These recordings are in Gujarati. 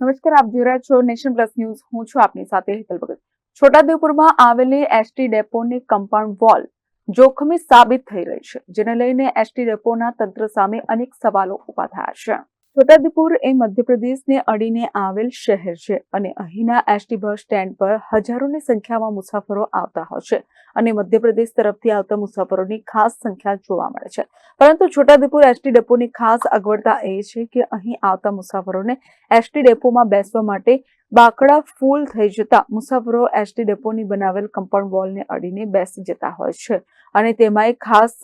નમસ્કાર, આપ જોઈ રહ્યા છો નેશન પ્લસ ન્યૂઝ. હું છું આપની સાથે હેતલ ભગત. છોટાઉદેપુરમાં આવેલી એસટી ડેપોની કમ્પાઉન્ડ વોલ જોખમી સાબિત થઈ રહી છે, જેને લઈને એસટી ડેપોના તંત્ર સામે અનેક સવાલો ઊભા થયા છે. છોટાઉદેપુર એ મધ્યપ્રદેશને અડીને આવેલ શહેર છે અને અહીંના એસટી બસ સ્ટેન્ડ પર હજારોની સંખ્યામાં મુસાફરો આવતા હોય છે અને મધ્યપ્રદેશ તરફથી આવતા મુસાફરોની ખાસ સંખ્યા જોવા મળે છે. પરંતુ છોટાઉદેપુર એસટી ડેપોની ખાસ અગવડતા એ છે કે અહીં આવતા મુસાફરોને એસટી ડેપોમાં બેસવા માટે બાકડા ફૂલ થઈ જતા મુસાફરો એસટી ડેપોની બનાવેલ કમ્પાઉન્ડ વોલને અડીને બેસી જતા હોય છે અને તેમાંય ખાસ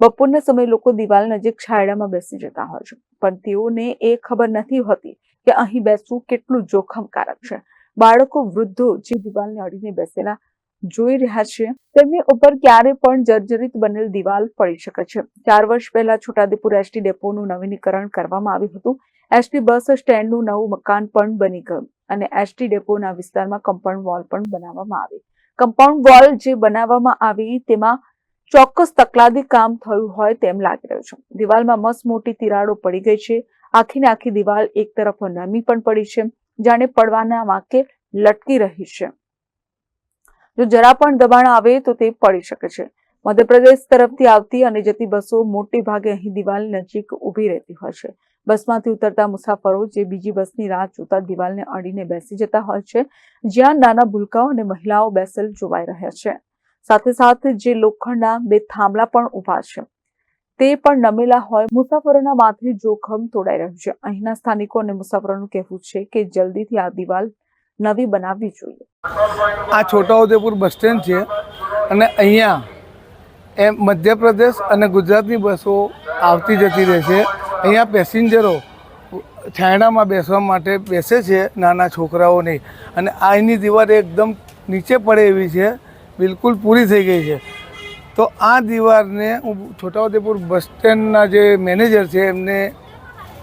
બપોરના સમયે લોકો દિવાલ નજીક છાયડામાં બેસી જતા હોય છે. પણ તેઓને એ ખબર નથી હોતી કે અહીં બેસવું કેટલું જોખમકારક છે. બાળકો, વૃદ્ધો જે દિવાલને અડીને બેસેલા જોઈ રહ્યા છે, તેમની ઉપર ક્યારે પણ જર્જરિત બનેલ દિવાલ પડી શકે છે. ચાર વર્ષ પહેલા છોટાઉદેપુર એસટી ડેપોનું નવીનીકરણ કરવામાં આવ્યું હતું. એસટી બસ સ્ટેન્ડનું નવું મકાન પણ બની ગયું અને એસટી ડેપોના વિસ્તારમાં કમ્પાઉન્ડ વોલ પણ બનાવવામાં આવી. કમ્પાઉન્ડ વોલ જે બનાવવામાં આવી તેમાં ચોક્કસ તકલાદી કામ થયું હોય તેમ લાગી રહ્યું છે. દિવાલમાં મસ્ત મોટી તિરાડો પડી ગઈ છે. આખી ને આખી દિવાલ એક તરફ નમી પણ પડી છે, જાણે પડવાના વાંકે લટકી રહી છે. જો જરા પણ દબાણ આવે તો તે પડી શકે છે. મધ્યપ્રદેશ તરફથી આવતી અને જતી બસો મોટે ભાગે અહીં દિવાલ નજીક ઊભી રહેતી હોય છે. બસમાંથી ઉતરતા મુસાફરો જે બીજી બસની રાહ જોતા દિવાલને અડીને બેસી જતા હોય છે, જ્યાં નાના ભૂલકાઓ અને મહિલાઓ બેસેલ જોવાઈ રહ્યા છે. સાથે સાથે જે લોખંડના બે થાંભલા પણ ઊભા છે, તે પણ નમેલા હોય. મુસાફરોના માથે જોખમ તોડાઈ રહ્યું છે. અહીંના સ્થાનિકો અને મુસાફરોનું કહેવું છે કે જલ્દીથી આ દિવાલ નવી બનાવવી જોઈએ. આ છોટાઉદેપુર બસ સ્ટેન્ડ છે અને અહીંયા એ મધ્યપ્રદેશ અને ગુજરાતની બસો આવતી જતી રહે છે અહીંયા પેસેન્જરો છાયડામાં બેસવા માટે બેસે છે નાના છોકરાઓની. અને આ એની દીવાલ એકદમ નીચે પડે એવી છે. બિલકુલ પૂરી થઈ ગઈ છે. તો આ દીવારને હું છોટાઉદેપુર બસ સ્ટેન્ડના જે મેનેજર છે, એમને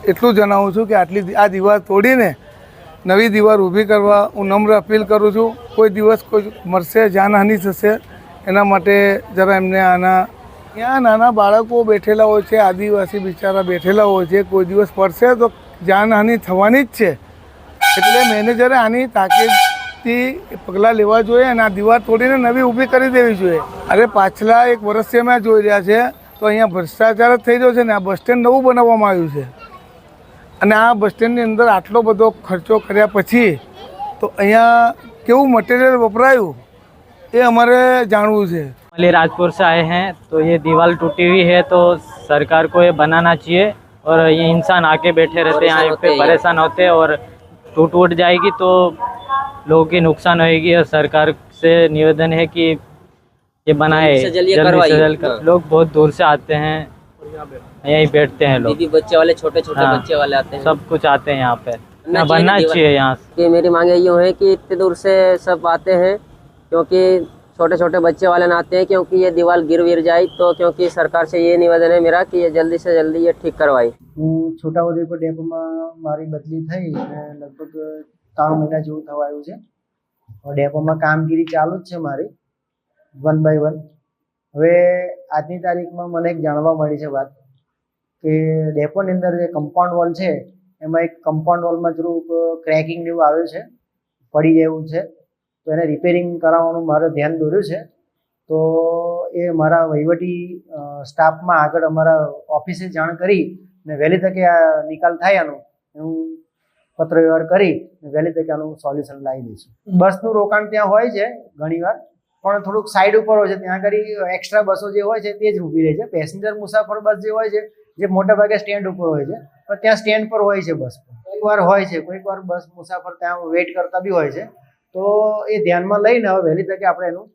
એટલું જણાવું છું કે આટલી આ દીવાર તોડીને નવી દીવાર ઊભી કરવા હું નમ્ર અપીલ કરું છું. કોઈ દિવસ કોઈ મરશે, જાનહાનિ થશે, એના માટે જરા એમને આના, ત્યાં નાના બાળકો બેઠેલા હોય છે, આદિવાસી બિચારા બેઠેલા હોય છે, કોઈ દિવસ પડશે તો જાનહાનિ થવાની જ છે. એટલે મેનેજરે આની તાકીદથી પગલાં લેવા જોઈએ અને આ દીવાર તોડીને નવી ઊભી કરી દેવી જોઈએ અરે પાછલા એક વર્ષથી અમે આ જોઈ રહ્યા છે તો અહીંયા ભ્રષ્ટાચાર જ થઈ રહ્યો છે ને આ બસ સ્ટેન્ડ નવું બનાવવામાં આવ્યું છે અને આ બસ સ્ટેન્ડની અંદર આટલો બધો ખર્ચો કર્યા પછી તો અહીંયા કેવું મટીરિયલ વપરાયું એ અમારે જાણવું છે अलीराजपुर से आए हैं तो ये दीवार टूटी हुई है तो सरकार को ये बनाना चाहिए और ये इंसान आके बैठे रहते हैं यहाँ पे परेशान होते हैं और टूट वूट जाएगी तो लोगों की नुकसान होगी और सरकार से निवेदन है कि ये बनाए हाँ। लोग बहुत दूर से आते हैं यही बैठते हैं लोग। बच्चे वाले छोटे छोटे हाँ, बच्चे वाले आते हैं। सब कुछ आते हैं यहाँ पे। बनना चाहिए यहाँ से। मेरी मांगे ये है कि इतने दूर से सब आते हैं क्योंकि छोटे छोटे बच्चे वाले नाते हैं क्योंकि ये दीवार गिर गिर जाए तो क्योंकि सरकार से ये निवेदन है मेरा कि ये जल्दी से जल्दी ये ठीक करवाई छोटा उदयपुर डेपो में मारी बदली थी लगभग ત્રણ મહિના જેવું થવા આવ્યું છે. ડેપોમાં કામગીરી ચાલુ જ છે મારી. One by one. હવે આજની તારીખમાં મને એક જાણવા મળી છે વાત કે ડેપોની અંદર જે કમ્પાઉન્ડ વોલ છે, એમાં એક કમ્પાઉન્ડ વોલમાં થોડુંક ક્રેકિંગ જેવું આવ્યું છે, પડી જાય એવું છે. તો એને રિપેરિંગ કરાવવાનું મારે ધ્યાન દોર્યું છે. તો એ મારા વહીવટી સ્ટાફમાં આગળ અમારા ઓફિસે જાણ કરી ને વહેલી તકે આ નિકાલ થાય આનો. હું પત્ર વ્યવહાર કરી વહેલી તકે આનું સોલ્યુશન લાવી દઈશું. બસનું રોકાણ ત્યાં હોય છે ઘણીવાર, પણ થોડુંક સાઈડ ઉપર હોય છે. ત્યાં કરી એક્સ્ટ્રા બસો જે હોય છે તે જ ઊભી રહે છે. પેસેન્જર મુસાફર બસ જે હોય છે, જે મોટા ભાગે સ્ટેન્ડ ઉપર હોય છે, પણ ત્યાં સ્ટેન્ડ પર હોય છે બસ. કોઈક વાર હોય છે, કોઈક વાર બસ મુસાફર ત્યાં વેઇટ કરતા બી હોય છે. તો એ ધ્યાનમાં લઈને હવે વહેલી તકે આપણે એનું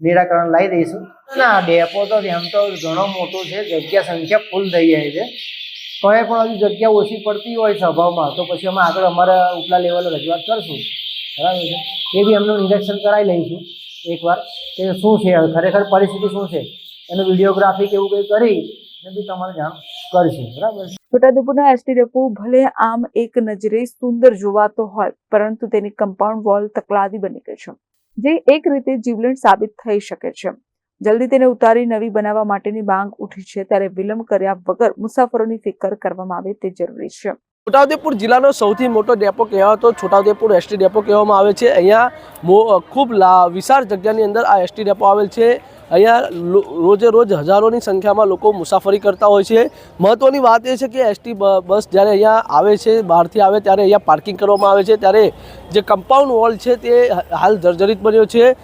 નિરાકરણ લાવી દઈશું. ના ડેપો તો એમ તો ઘણો મોટો છે. જગ્યા સંખ્યા ફૂલ થઈ જાય છે. તોય પણ હજુ જગ્યા ઓછી પડતી હોય સભામાં, તો પછી અમે આગળ અમારા ઉપલા લેવલે રજૂઆત કરશું. બરાબર છે? એ બી એમનું નિરીક્ષણ કરાવી લઈશું એકવાર. કે શું છે, ખરેખર પરિસ્થિતિ શું છે? એનું વિડીયોગ્રાફી કે એવું કંઈ કરી ને બી તમારે જાણ કરશું. બરાબર છોટાઉદેપુરના એસટી ડેપો ભલે આમ એક નજરે સુંદર જોવાતો હોય, પરંતુ તેની કમ્પાઉન્ડ વોલ તકલાદી બની ગઈ છે. જે એક રીતે જીવલેણ સાબિત થઈ શકે છે. જલ્દી તેને ઉતારી નવી બનાવવા માટેની માંગ ઉઠી છે. ત્યારે વિલંબ કર્યા વગર મુસાફરોની ફિકર કરવામાં આવે તે જરૂરી છે. છોટાઉદેપુર જિલ્લાનો સૌથી મોટો ડેપો કહેવાતો છોટાઉદેપુર એસટી ડેપો કહેવામાં આવે છે. અહીંયા ખૂબ વિશાળ જગ્યાની અંદર આ એસટી ડેપો આવેલ છે. અહીંયા રોજે રોજ હજારોની સંખ્યામાં લોકો મુસાફરી કરતા હોય છે. મહત્ત્વની વાત એ છે કે એસટી બસ જ્યારે અહીંયા આવે છે, બહારથી આવે ત્યારે અહીંયા પાર્કિંગ કરવામાં આવે છે. ત્યારે જે કમ્પાઉન્ડ વોલ છે તે હાલ જર્જરિત બન્યો છે.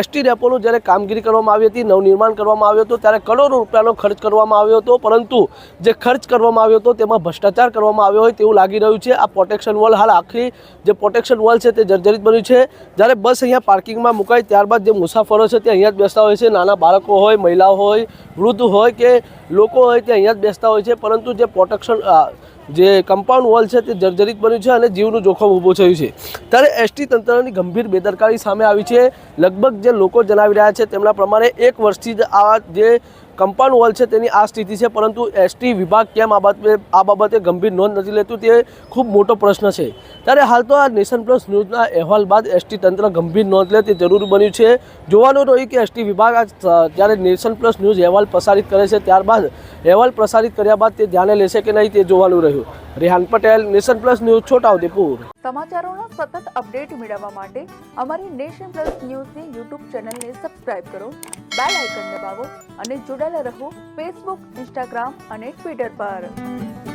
એસટી ડેપોનું જ્યારે કામગીરી કરવામાં આવી હતી, નવનિર્માણ કરવામાં આવ્યું હતું, ત્યારે કરોડો રૂપિયાનો ખર્ચ કરવામાં આવ્યો હતો. પરંતુ જે ખર્ચ કરવામાં આવ્યો હતો તેમાં ભ્રષ્ટાચાર કરવામાં આવ્યો હોય તેવું લાગી રહ્યું છે. આ પ્રોટેક્શન વોલ હાલ આખી જે પ્રોટેક્શન વોલ છે તે જર્જરિત બન્યું છે. જ્યારે બસ અહીંયા પાર્કિંગમાં મુકાય ત્યારબાદ જે મુસાફરો છે તે અહીંયા જ બેસતા હોય છે નાના બાળકો હોય મહિલાઓ હોય વૃદ્ધ હોય કે લોકો હોય તે અહીંયા જ બેસતા હોય છે, પરંતુ જે પ્રોટેક્શન જે કમ્પાઉન્ડ વોલ છે તે જર્જરિત બન્યું છે અને જીવનું જોખમ ઊભું થયું છે. ત્યારે એસટી તંત્રની ગંભીર બેદરકારી સામે આવી છે. લગભગ જે લોકો જણાવી રહ્યા છે તેમના પ્રમાણે એક વર્ષથી જ આ જે કમ્પાઉન્ડ વોલ છે તેની આ સ્થિતિ છે, પરંતુ એસટી વિભાગ કેમ આ બાબતે આ બાબતે ગંભીર નોંધ નથી લેતું તે ખૂબ મોટો પ્રશ્ન છે. ત્યારે હાલ તો આ નેશન પ્લસ ન્યૂઝના અહેવાલ બાદ એસટી તંત્ર ગંભીર નોંધ લે તે જરૂર બન્યું છે. જોવાનું રહ્યું કે એસટી વિભાગ આ જ્યારે નેશન પ્લસ ન્યૂઝ અહેવાલ પ્રસારિત કરે છે, ત્યારબાદ અહેવાલ પ્રસારિત કર્યા બાદ તે ધ્યાને લેશે કે નહીં તે જોવાનું રહ્યું. Rehan Patel, nation plus news, Chhota Udepur. સમાચારોનો સતત અપડેટ મેળવવા માટે અમારી નેશન પ્લસ ન્યૂઝની યુટ્યુબ ચેનલને સબસ્ક્રાઇબ કરો, બેલ આઇકન દબાવો અને જોડાયેલા રહો ફેસબુક, ઇન્સ્ટાગ્રામ અને ટ્વિટર પર.